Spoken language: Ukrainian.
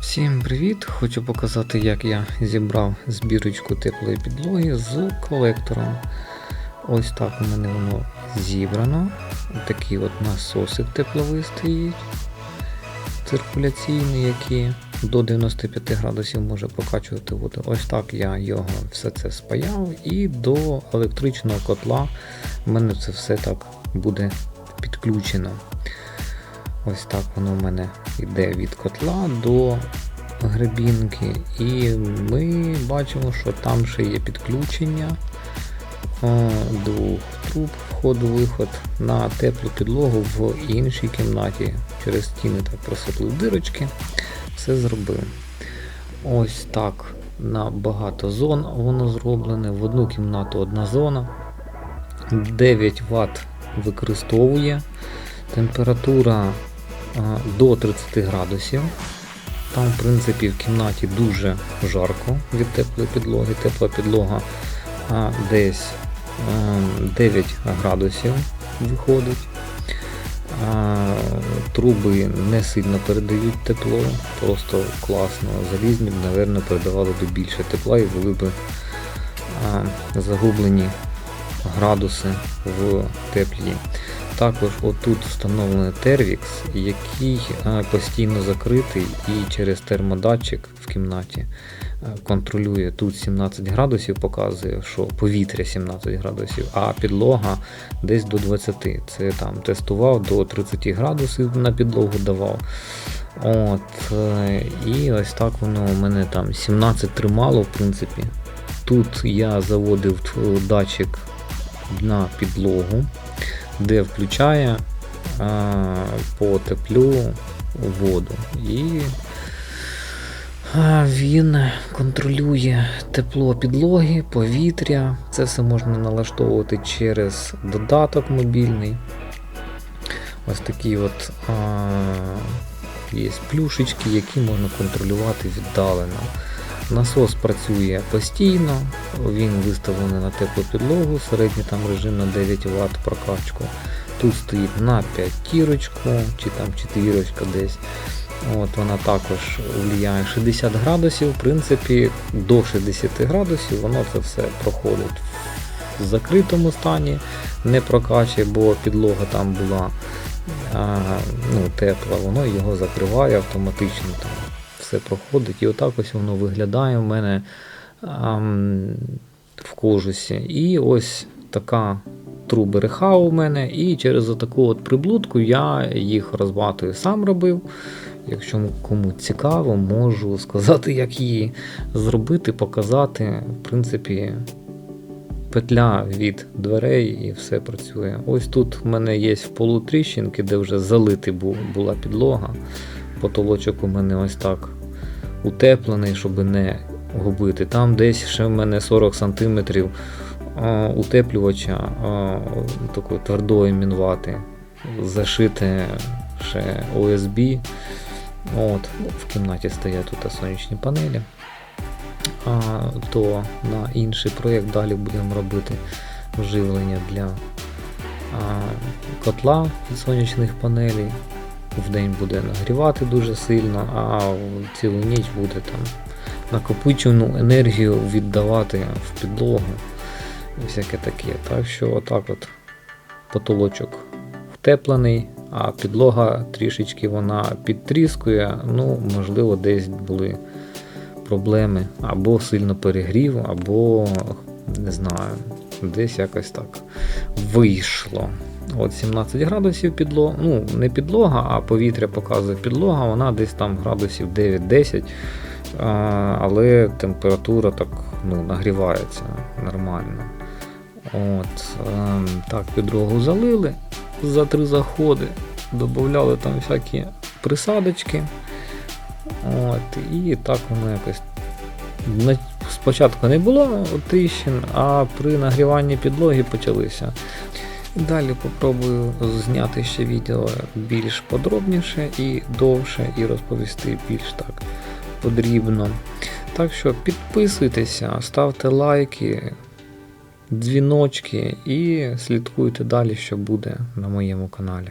Всім привіт! Хочу показати, як я зібрав збірочку теплої підлоги з колектором. Ось так у мене воно зібрано. Такий от насосик тепловий стоїть, циркуляційний, який до 95 градусів може прокачувати воду. Ось так я його все це спаяв і до електричного котла в мене це все так буде підключено. Ось так воно в мене йде від котла до гребінки. І ми бачимо, що там ще є підключення е, двох труб входу-виход на теплу підлогу в іншій кімнаті. Через стіни так просвітлив дирочки. Все зробив. Ось так на багато зон воно зроблене. В одну кімнату одна зона. 9 Вт використовує. Температура до 30 градусів. Там, в принципі, в кімнаті дуже жарко від теплої підлоги. Тепла підлога десь 9 градусів виходить. Труби не сильно передають тепло, просто класно. Залізні б, мабуть, передавали б більше тепла і були б загублені градуси в теплі. Також отут встановлений Tervix, який е, постійно закритий і через термодатчик в кімнаті е, контролює тут 17 градусів, показує, що повітря 17 градусів, а підлога десь до 20. Це там тестував до 30 градусів на підлогу давав. От, е, І ось так воно у мене там 17 тримало, в принципі. Тут я заводив датчик на підлогу де включає а, по теплю воду. І він контролює тепло підлоги, повітря. Це все можна налаштовувати через додаток мобільний. Ось такі от а, є плюшечки, які можна контролювати віддалено. Насос працює постійно, він виставлений на теплу підлогу, середній там режим на 9 Вт прокачку. Тут стоїть на 5 тірочку, чи там 4 десь. От Вона також влияє 60 градусів, в принципі, до 60 градусів воно це все проходить в закритому стані, не прокачує, бо підлога там була а, ну, тепла, воно його закриває автоматично. там все проходить. І отак ось воно виглядає в мене ам, в кожусі. І ось така труби реха у мене. І через таку от приблудку я їх розбатую сам робив. Якщо кому цікаво, можу сказати, як її зробити, показати. В принципі, петля від дверей і все працює. Ось тут в мене є в полу тріщинки, де вже залити була підлога. Потолочок у мене ось так утеплений, щоб не губити. Там десь ще в мене 40 см утеплювача такої твердої мінвати, зашите ще OSB. От, В кімнаті стоять тут сонячні панелі. А, То на інший проєкт далі будемо робити вживлення для а, котла сонячних панелей в день буде нагрівати дуже сильно, а цілу ніч буде там накопичену енергію віддавати в підлогу всяке таке. Так що отак от потолочок втеплений, а підлога трішечки вона підтріскує, ну, можливо, десь були проблеми, або сильно перегрів, або не знаю, десь якось так вийшло. От 17 градусів підлога, ну не підлога, а повітря показує підлога, вона десь там градусів 9-10, але температура так ну, нагрівається нормально. От, ем, Так, підлогу залили за три заходи, додавали там всякі присадочки. От, І так воно якось спочатку не було тріщин, а при нагріванні підлоги почалися. Далі попробую зняти ще відео більш подробніше і довше, і розповісти більш так подрібно. Так що підписуйтеся, ставте лайки, дзвіночки і слідкуйте далі, що буде на моєму каналі.